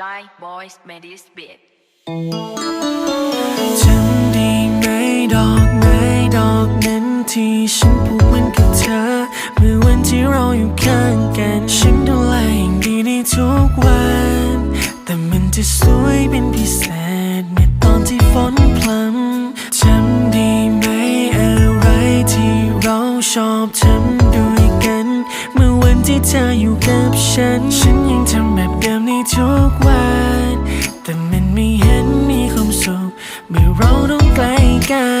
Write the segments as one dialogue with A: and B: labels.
A: Shy Boys made this beat.
B: จำได้ไหมดอกไม้ดอกนั้นที่ฉันผูกมันกับเธอ เมื่อวันที่เราอยู่ข้างกัน ฉันดูแลอย่างดีในทุกวัน เธออยู่กับฉัน ฉันยังทำแบบเดิมในทุกวัน แต่มันไม่เห็นมีความสุขเมื่อเราต้องใกล้กัน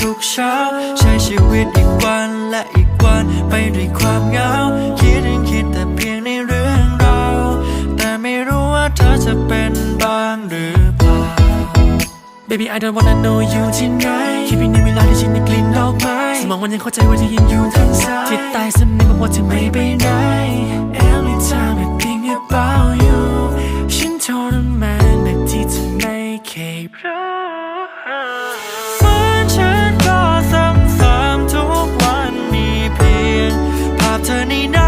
C: ทุกเช้า ใช้ชีวิตอีกวันและอีกวัน ไปด้วยความเหงา คิดถึงคิดแต่เพียงในเรื่องเราแต่ไม่รู้ว่าเธอจะเป็นบ้างหรือเปล่า
B: Baby I don't wanna know you tonight คิดเป็นในเวลาที่ฉันได้กลิ่นดอกไม้สมองมันยังเข้าใจว่าที่ยังอยู่ทางซ้ายที่ตายสำนึกว่าเธอไม่ไปไหน Every time I think about you ฉันทรมานแบบที่เธไม่เคยรัก
C: turning up